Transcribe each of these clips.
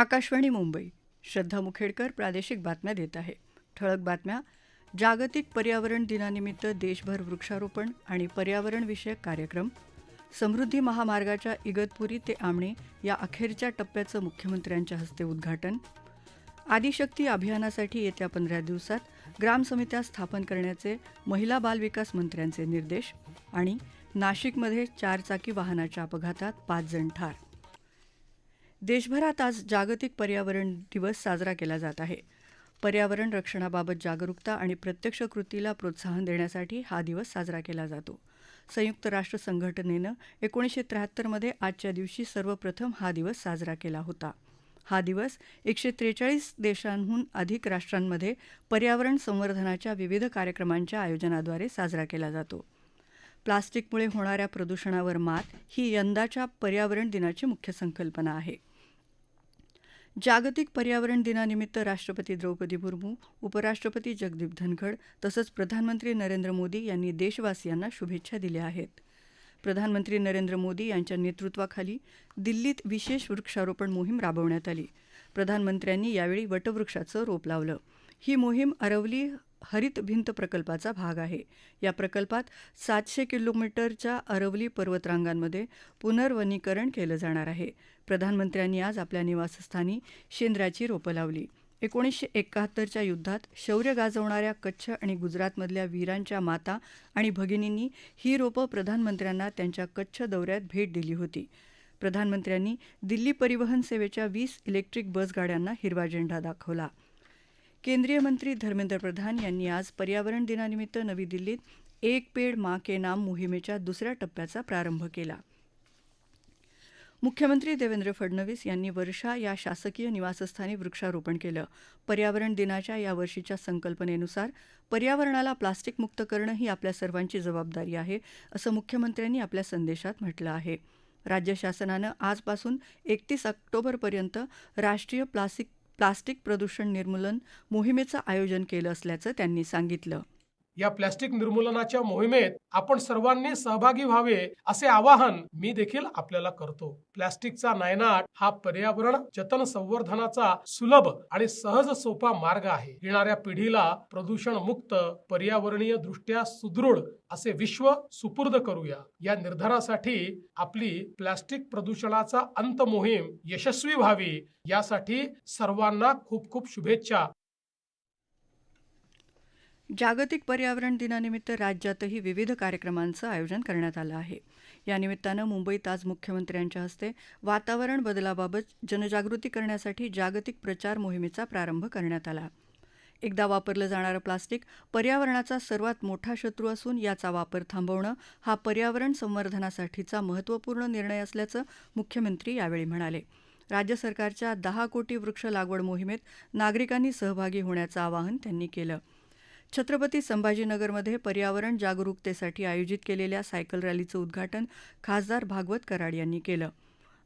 आकाशवाणी मुंबई. श्रद्धा मुखेडकर प्रादेशिक बातम्या देत आहे. ठळक बातम्या. जागतिक पर्यावरण दिनानिमित्त देशभर वृक्षारोपण आणि पर्यावरणविषयक कार्यक्रम. समृद्धी महामार्गाच्या इगतपुरी ते आमणे या अखेरच्या टप्प्याचं मुख्यमंत्र्यांच्या हस्ते उद्घाटन. आदिशक्ती अभियानासाठी येत्या पंधरा दिवसात ग्रामसमित्या स्थापन करण्याचे महिला बालविकास मंत्र्यांचे निर्देश आणि नाशिकमध्ये चारचाकी वाहनाच्या अपघातात पाच जण ठार. देशभरात आज जागतिक पर्यावरण दिवस साजरा केला जात आहे. पर्यावरण रक्षणाबाबत जागरूकता आणि प्रत्यक्ष कृतीला प्रोत्साहन देण्यासाठी हा दिवस साजरा केला जातो. संयुक्त राष्ट्र संघटनेनं एकोणीसशे त्र्याहत्तरमध्ये आजच्या दिवशी सर्वप्रथम हा दिवस साजरा केला होता. हा दिवस एकशे त्रेचाळीस देशांहून अधिक राष्ट्रांमध्ये पर्यावरण संवर्धनाच्या विविध कार्यक्रमांच्या आयोजनाद्वारे साजरा केला जातो. प्लास्टिकमुळे होणाऱ्या प्रदूषणावर मात ही यंदाच्या पर्यावरण दिनाची मुख्य संकल्पना आहे. जागतिक पर्यावरण दिनानिमित्त राष्ट्रपती द्रौपदी मुर्मू उपराष्ट्रपती जगदीप धनखड तसंच प्रधानमंत्री नरेंद्र मोदी यांनी देशवासियांना शुभेच्छा दिल्या आहेत. प्रधानमंत्री नरेंद्र मोदी यांच्या नेतृत्वाखाली दिल्लीत विशेष वृक्षारोपण मोहीम राबवण्यात आली. प्रधानमंत्र्यांनी यावेळी वटवृक्षाचं रोप लावलं. ही मोहीम अरवली हरित भिंत प्रकल्पाचा भाग आहे. या प्रकल्पात सातशे किलोमीटरच्या अरवली पर्वतरांगांमध्ये पुनर्वनीकरण केलं जाणार आहे. प्रधानमंत्र्यांनी आज आपल्या निवासस्थानी शेंद्राची रोपं लावली. एकोणीसशे एकाहत्तरच्या युद्धात शौर्य गाजवणाऱ्या कच्छ आणि गुजरातमधल्या वीरांच्या माता आणि भगिनींनी ही रोपं प्रधानमंत्र्यांना त्यांच्या कच्छ दौऱ्यात भेट दिली होती. प्रधानमंत्र्यांनी दिल्ली परिवहन सेवेच्या वीस इलेक्ट्रिक बस गाड्यांना हिरवा झेंडा दाखवला. केंद्रीय मंत्री धर्मेंद्र प्रधान यांनी आज पर्यावरण दिनानिमित्त नवी दिल्लीत एक पेड मा के नाम मोहिमेच्या दुसऱ्या टप्प्याचा प्रारंभ केला. मुख्यमंत्री देवेंद्र फडणवीस यांनी वर्षा या शासकीय निवासस्थानी वृक्षारोपण केलं. पर्यावरण दिनाच्या या वर्षीच्या संकल्पनेनुसार पर्यावरणाला प्लास्टिक मुक्त करणं ही आपल्या सर्वांची जबाबदारी आहे असं मुख्यमंत्र्यांनी आपल्या संदेशात म्हटलं आहे. राज्य शासनानं आजपासून एकतीस ऑक्टोबरपर्यंत राष्ट्रीय प्लास्टिक प्लास्टिक प्रदूषण निर्मूलन मोहिमेचं आयोजन केलं असल्याचं त्यांनी सांगितलं. या प्लॅस्टिक निर्मूलनाच्या मोहिमेत आपण सर्वांनी सहभागी व्हावे असे आवाहन मी देखील आपल्याला करतो. प्लॅस्टिकचा नायनाट हा पर्यावरण जतन संवर्धनाचा सुलभ आणि सहज सोपा मार्ग आहे. येणाऱ्या पिढीला प्रदूषण मुक्त पर्यावरणीय दृष्ट्या सुदृढ असे विश्व सुपूर्द करूया. या निर्धारासाठी आपली प्लॅस्टिक प्रदूषणाचा अंत मोहीम यशस्वी व्हावी यासाठी सर्वांना खूप खूप शुभेच्छा. जागतिक पर्यावरण दिनानिमित्त राज्यातही विविध कार्यक्रमांचं आयोजन करण्यात आलं आहे. या निमित्तानं मुंबईत आज मुख्यमंत्र्यांच्या हस्ते वातावरण बदलाबाबत जनजागृती करण्यासाठी जागतिक प्रचार मोहिमेचा प्रारंभ करण्यात आला. एकदा वापरलं जाणारं प्लास्टिक पर्यावरणाचा सर्वात मोठा शत्रू असून याचा वापर थांबवणं हा पर्यावरण संवर्धनासाठीचा महत्त्वपूर्ण निर्णय असल्याचं मुख्यमंत्री यावेळी म्हणाले. राज्य सरकारच्या दहा कोटी वृक्ष लागवड मोहिमेत नागरिकांनी सहभागी होण्याचं आवाहन त्यांनी केलं. छत्रपती संभाजीनगरमध्ये पर्यावरण जागरूकतेसाठी आयोजित केलेल्या सायकल रॅलीचं उद्घाटन खासदार भागवत कराड यांनी केलं.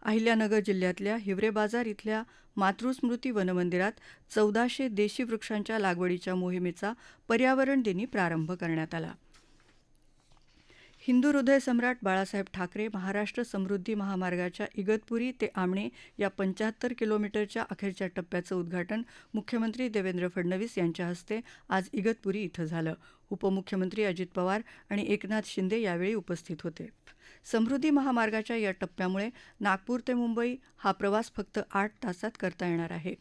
अहिल्यानगर जिल्ह्यातल्या हिवरे बाजार इथल्या मातृस्मृती वनमंदिरात चौदाशे देशी वृक्षांच्या लागवडीच्या मोहिमेचा पर्यावरण दिनी प्रारंभ करण्यात आला. हिंदू हृदय सम्राट बाळासाहेब ठाकरे महाराष्ट्र समृद्धी महामार्गाच्या इगतपुरी ते आमणे या पंच्याहत्तर किलोमीटरच्या अखेरच्या टप्प्याचं उद्घाटन मुख्यमंत्री देवेंद्र फडणवीस यांच्या हस्ते आज इगतपुरी इथं झालं. उपमुख्यमंत्री अजित पवार आणि एकनाथ शिंदे यावेळी उपस्थित होते. समृद्धी महामार्गाच्या या टप्प्यामुळे नागपूर ते मुंबई हा प्रवास फक्त आठ तासात करता येणार आहे.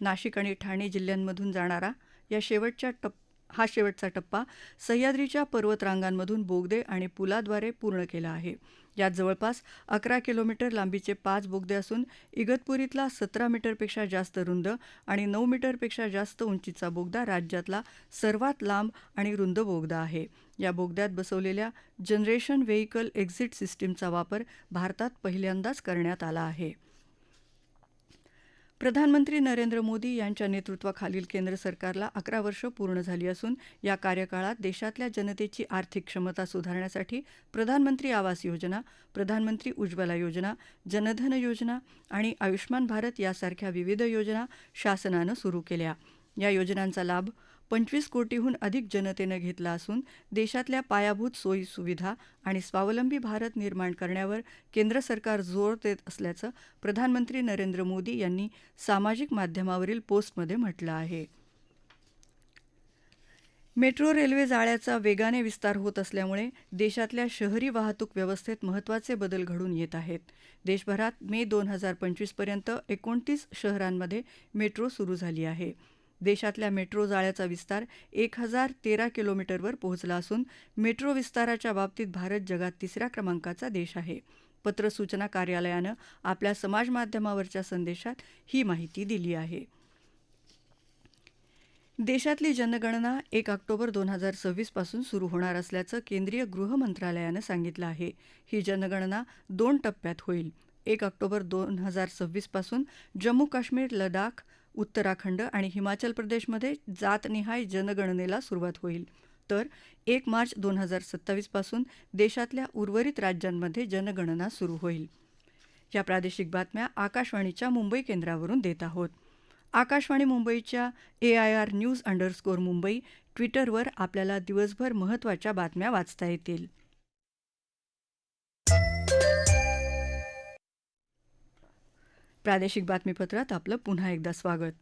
नाशिक आणि ठाणे जिल्ह्यांमधून जाणारा या शेवटच्या टप्प्या हा शेवटचा टप्पा सह्याद्रीच्या पर्वतरांगांमधून बोगदे आणि पुलाद्वारे पूर्ण केला आहे. यात जवळपास अकरा किलोमीटर लांबीचे पाच बोगदे असून इगतपुरीतला सतरा मीटरपेक्षा जास्त रुंद आणि नऊ मीटरपेक्षा जास्त उंचीचा बोगदा राज्यातला सर्वात लांब आणि रुंद बोगदा आहे. या बोगद्यात बसवलेल्या जनरेशन व्हेईकल एक्झिट सिस्टीमचा वापर भारतात पहिल्यांदाच करण्यात आला आहे. प्रधानमंत्री नरेंद्र मोदी यांच्या नेतृत्वाखालील केंद्र सरकारला अकरा वर्ष पूर्ण झाली असून या कार्यकाळात देशातल्या जनतेची आर्थिक क्षमता सुधारण्यासाठी प्रधानमंत्री आवास योजना प्रधानमंत्री उज्ज्वला योजना जनधन योजना आणि आयुष्मान भारत यासारख्या विविध योजना शासनानं सुरू केल्या. या योजनांचा लाभ पंचवीस कोटीहून अधिक जनतेनं घेतला असून देशातल्या पायाभूत सोयी सुविधा आणि स्वावलंबी भारत निर्माण करण्यावर केंद्र सरकार जोर देत असल्याचं प्रधानमंत्री नरेंद्र मोदी यांनी सामाजिक माध्यमावरील पोस्टमध्ये म्हटलं आहे. मेट्रो रेल्वे जाळ्याचा वेगाने विस्तार होत असल्यामुळे देशातल्या शहरी वाहतूक व्यवस्थेत महत्त्वाचे बदल घडून येत आहेत. देशभरात मे दोन हजार पंचवीसपर्यंत एकोणतीस शहरांमध्ये मेट्रो सुरू झाली आहे. देशातल्या मेट्रो जाळ्याचा विस्तार एक हजार तेरा किलोमीटरवर पोहोचला असून मेट्रो विस्ताराच्या बाबतीत भारत जगात तिसऱ्या क्रमांकाचा देश आहे. पत्र सूचना कार्यालयानं आपल्या समाजमाध्यमावरच्या संदेशात ही माहिती दिली आहे. देशातली जनगणना एक ऑक्टोबर दोन हजार सव्वीसपासून सुरू होणार असल्याचं केंद्रीय गृह मंत्रालयानं सांगितलं आहे. ही जनगणना दोन टप्प्यात होईल. एक ऑक्टोबर दोन हजार सव्वीसपासून जम्मू काश्मीर लडाख उत्तराखंड आणि हिमाचल प्रदेशमध्ये जातनिहाय जनगणनेला सुरुवात होईल. तर एक मार्च दोन हजार सत्तावीसपासून देशातल्या उर्वरित राज्यांमध्ये जनगणना सुरू होईल. या प्रादेशिक बातम्या आकाशवाणीच्या मुंबई केंद्रावरून देत आहोत. आकाशवाणी मुंबईच्या A I R news underscore Mumbai ट्विटरवर आपल्याला दिवसभर महत्त्वाच्या बातम्या वाचता येतील. प्रादेशिक बातमीपत्रात आपलं पुन्हा एकदा स्वागत.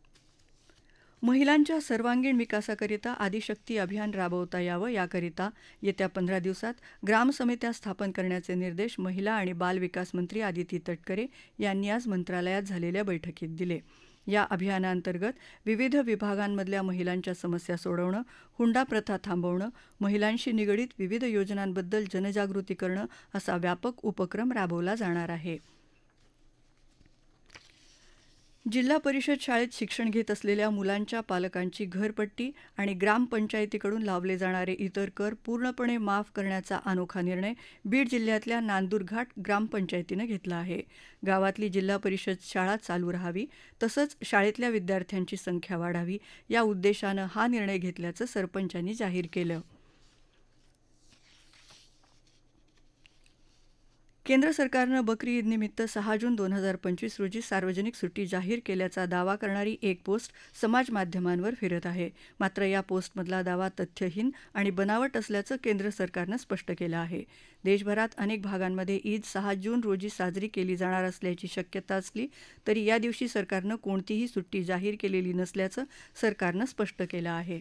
महिलांच्या सर्वांगीण विकासाकरिता आदिशक्ती अभियान राबवता यावं याकरिता येत्या पंधरा दिवसात ग्राम समित्या स्थापन करण्याचे निर्देश महिला आणि बालविकास मंत्री आदिती तटकरे यांनी आज मंत्रालयात झालेल्या बैठकीत दिले. या अभियानांतर्गत विविध विभागांमधल्या महिलांच्या समस्या सोडवणं हुंडा प्रथा थांबवणं महिलांशी निगडीत विविध योजनांबद्दल जनजागृती करणं असा व्यापक उपक्रम राबवला जाणार आहे. जिल्हा परिषद शाळेत शिक्षण घेत असलेल्या मुलांच्या पालकांची घरपट्टी आणि ग्रामपंचायतीकडून लावले जाणारे इतर कर पूर्णपणे माफ करण्याचा अनोखा निर्णय बीड जिल्ह्यातल्या नांदूरघाट ग्रामपंचायतीनं घेतला आहे. गावातली जिल्हा परिषद शाळा चालू राहावी तसंच शाळेतल्या विद्यार्थ्यांची संख्या वाढावी या उद्देशानं हा निर्णय घेतल्याचं सरपंचांनी जाहीर केलं. केंद्र सरकारनं बकरी ईदनिमित्त सहा जून दोन हजार पंचवीस रोजी सार्वजनिक सुट्टी जाहीर केल्याचा दावा करणारी एक पोस्ट समाज माध्यमांवर फिरत आहे. मात्र या पोस्टमधला दावा तथ्यहीन आणि बनावट असल्याचं केंद्र सरकारनं स्पष्ट केलं आहे. देशभरात अनेक भागांमध्ये ईद सहा जून रोजी साजरी केली जाणार असल्याची शक्यता असली तरी या दिवशी सरकारनं कोणतीही सुट्टी जाहीर केलेली नसल्याचं सरकारनं स्पष्ट केलं आहे.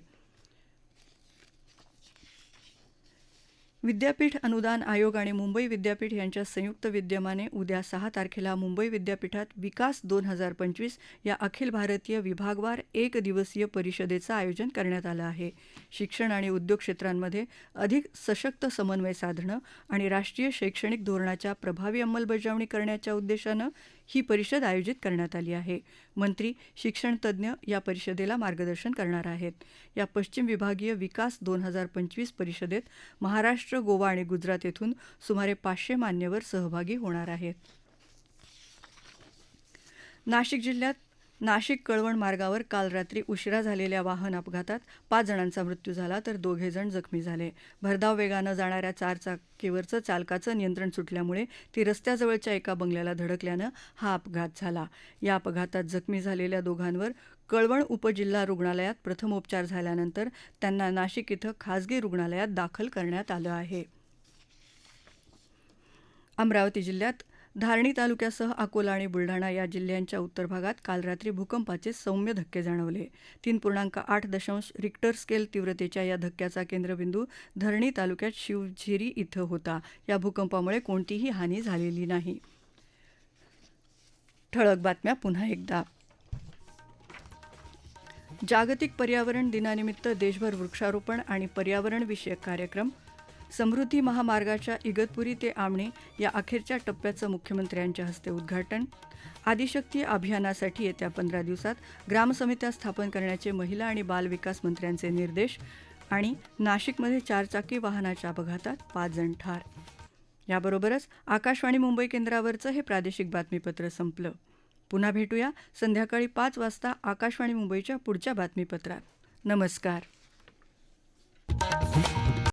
विद्यापीठ अनुदान आयोग आणि मुंबई विद्यापीठ यांच्या संयुक्त विद्यमाने उद्या सहा तारखेला मुंबई विद्यापीठात विकास दोन हजार पंचवीस या अखिल भारतीय विभागवार एक दिवसीय परिषदेचं आयोजन करण्यात आलं आहे. शिक्षण आणि उद्योग क्षेत्रांमध्ये अधिक सशक्त समन्वय साधणं आणि राष्ट्रीय शैक्षणिक धोरणाच्या प्रभावी अंमलबजावणी करण्याच्या उद्देशानं ही परिषद आयोजित करण्यात आली आहे. मंत्री शिक्षणतज्ञ या परिषदेला मार्गदर्शन करणार आहेत. या पश्चिम विभागीय विकास दोन हजार पंचवीस परिषदेत महाराष्ट्र गोवा आणि गुजरात येथून सुमारे पाचशे मान्यवर सहभागी होणार आहेत. नाशिक जिल्ह्यात नाशिक कळवण मार्गावर काल रात्री उशिरा झालेल्या वाहन अपघातात पाच जणांचा मृत्यू झाला तर दोघे जण जखमी झाले. भरधाव वेगानं जाणाऱ्या चारचाकीवरचं चालकाचं नियंत्रण सुटल्यामुळे ती रस्त्याजवळच्या एका बंगल्याला धडकल्यानं हा अपघात झाला. या अपघातात जखमी झालेल्या दोघांवर कळवण उपजिल्हा रुग्णालयात प्रथमोपचार झाल्यानंतर त्यांना नाशिक इथं खासगी रुग्णालयात दाखल करण्यात आलं आहे. अमरावती जिल्ह्यात धारणी तालुक्यासह अकोला आणि बुलढाणा या जिल्ह्यांच्या उत्तर भागात काल रात्री भूकंपाचे सौम्य धक्के जाणवले. तीन पूर्णांक आठ दशांश रिक्टर स्केल तीव्रतेच्या या धक्क्याचा केंद्रबिंदू धरणी तालुक्यात शिवझिरी इथं होता. या भूकंपामुळे कोणतीही हानी झालेली नाही. ठळक बातम्या पुन्हा एकदा. जागतिक पर्यावरण दिनानिमित्त देशभर वृक्षारोपण आणि पर्यावरणविषयक कार्यक्रम समृद्धी महामार्गाच्या इगतपुरी ते आमणे या अखेरच्या टप्प्याचं मुख्यमंत्र्यांच्या हस्ते उद्घाटन. आदिशक्ती अभियानासाठी येत्या पंधरा दिवसात ग्रामसमित्या स्थापन करण्याचे महिला आणि बालविकास मंत्र्यांचे निर्देश आणि नाशिकमध्ये चारचाकी वाहनाच्या अपघातात पाच जण ठार. याबरोबरच आकाशवाणी मुंबई केंद्रावरचं हे प्रादेशिक बातमीपत्र संपलं. पुन्हा भेटूया संध्याकाळी पाच वाजता आकाशवाणी मुंबईच्या पुढच्या बातमीपत्रात. नमस्कार.